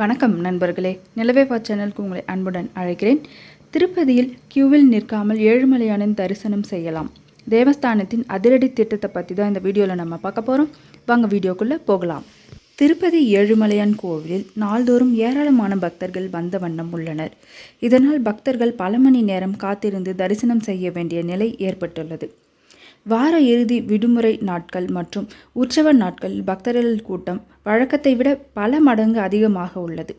வணக்கம் நண்பர்களே. நிலவேவா சேனலுக்கு உங்களை அன்புடன் அழைக்கிறேன். திருப்பதியில் கியூவில் நிற்காமல் ஏழுமலையானின் தரிசனம் செய்யலாம். தேவஸ்தானத்தின் அதிரடி திட்டத்தை பற்றி தான் இந்த வீடியோவில் நம்ம பார்க்க போகிறோம் வாங்க வீடியோக்குள்ளே போகலாம். திருப்பதி ஏழுமலையான் கோவிலில் நாள்தோறும் ஏராளமான பக்தர்கள் வந்த வண்ணம் உள்ளனர். இதனால் பக்தர்கள் பல மணி நேரம் காத்திருந்து தரிசனம் செய்ய வேண்டிய நிலை ஏற்பட்டுள்ளது. வார இறுதி விடுமுறை நாட்கள் மற்றும் உற்சவ நாட்களில் பக்தர்கள் கூட்டம் வழக்கத்தை விட பல மடங்கு அதிகமாக உள்ளது.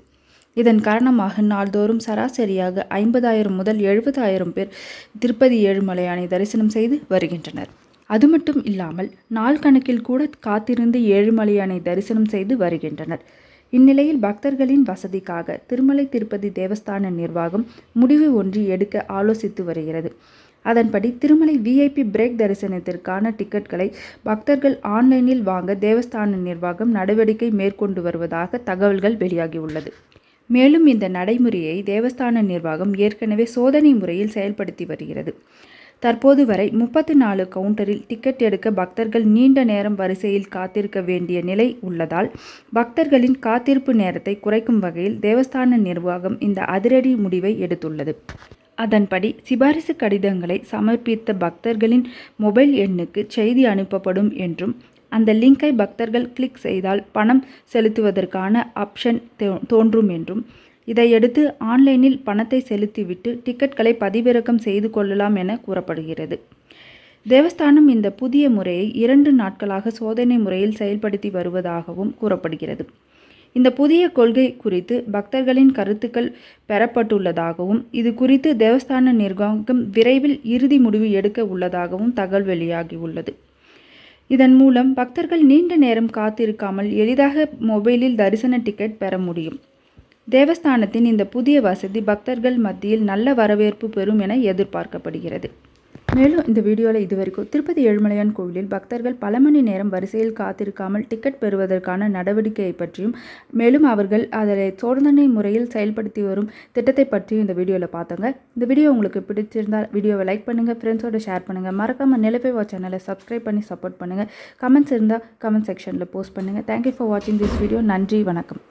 இதன் காரணமாக நாள்தோறும் சராசரியாக ஐம்பதாயிரம் முதல் எழுபதாயிரம் பேர் திருப்பதி ஏழுமலையானை தரிசனம் செய்து வருகின்றனர். அது மட்டும் இல்லாமல் நாள் கணக்கில் கூட காத்திருந்து ஏழுமலையானை தரிசனம் செய்து வருகின்றனர். இந்நிலையில் பக்தர்களின் வசதிக்காக திருமலை திருப்பதி தேவஸ்தான நிர்வாகம் முடிவு ஒன்று எடுக்க ஆலோசித்து வருகிறது. அதன்படி திருமலை விஐபி பிரேக் தரிசனத்திற்கான டிக்கெட்களை பக்தர்கள் ஆன்லைனில் வாங்க தேவஸ்தான நிர்வாகம் நடவடிக்கை மேற்கொண்டு வருவதாக தகவல்கள் வெளியாகியுள்ளது. மேலும் இந்த நடைமுறையை தேவஸ்தான நிர்வாகம் ஏற்கனவே சோதனை முறையில் செயல்படுத்தி வருகிறது. தற்போது வரை முப்பத்தி நாலு கவுண்டரில் டிக்கெட் எடுக்க பக்தர்கள் நீண்ட நேரம் வரிசையில் காத்திருக்க வேண்டிய நிலை உள்ளதால் பக்தர்களின் காத்திருப்பு நேரத்தை குறைக்கும் வகையில் தேவஸ்தான நிர்வாகம் இந்த அதிரடி முடிவை எடுத்துள்ளது. அதன்படி சிபாரிசு கடிதங்களை சமர்ப்பித்த பக்தர்களின் மொபைல் எண்ணுக்கு செய்தி அனுப்பப்படும் என்றும் அந்த லிங்கை பக்தர்கள் கிளிக் செய்தால் பணம் செலுத்துவதற்கான ஆப்ஷன் தோன்றும் என்றும் இதையடுத்து ஆன்லைனில் பணத்தை செலுத்திவிட்டு டிக்கெட்களை பதிவிறக்கம் செய்து கொள்ளலாம் என கூறப்படுகிறது. தேவஸ்தானம் இந்த புதிய முறையை இரண்டு நாட்களாக சோதனை முறையில் செயல்படுத்தி வருவதாகவும் கூறப்படுகிறது. இந்த புதிய கொள்கை குறித்து பக்தர்களின் கருத்துக்கள் பெறப்பட்டுள்ளதாகவும் இது குறித்து தேவஸ்தான நிர்வாகம் விரைவில் இறுதி முடிவு எடுக்க உள்ளதாகவும் தகவல் வெளியாகியுள்ளது. இதன் மூலம் பக்தர்கள் நீண்ட நேரம் காத்திருக்காமல் எளிதாக மொபைலில் தரிசன டிக்கெட் பெற முடியும். தேவஸ்தானத்தின் இந்த புதிய வசதி பக்தர்கள் மத்தியில் நல்ல வரவேற்பு பெறும் என எதிர்பார்க்கப்படுகிறது. மேலும் இந்த வீடியோவில் இதுவரைக்கும் திருப்பதி ஏழுமலையான் கோவிலில் பக்தர்கள் பல மணி நேரம் வரிசையில் காத்திருக்காமல் டிக்கெட் பெறுவதற்கான நடவடிக்கையை பற்றியும் மேலும் அவர்கள் அதை சோதனை முறையில் செயல்படுத்தி வரும் திட்டத்தை பற்றியும் இந்த வீடியோவில் பார்த்தோங்க. இந்த வீடியோ உங்களுக்கு பிடிச்சிருந்தால் வீடியோவை லைக் பண்ணுங்கள் ஃப்ரெண்ட்ஸோட ஷேர் பண்ணுங்கள் மறக்காமல் நிலப்பை வா சேனலை சப்ஸ்கிரைப் பண்ணி சப்போர்ட் பண்ணுங்கள் கமெண்ட்ஸ் இருந்தால் கமெண்ட் செக்ஷனில் போஸ்ட் பண்ணுங்கள் தேங்க்யூ ஃபார் வாட்சிங் திஸ் வீடியோ நன்றி வணக்கம்.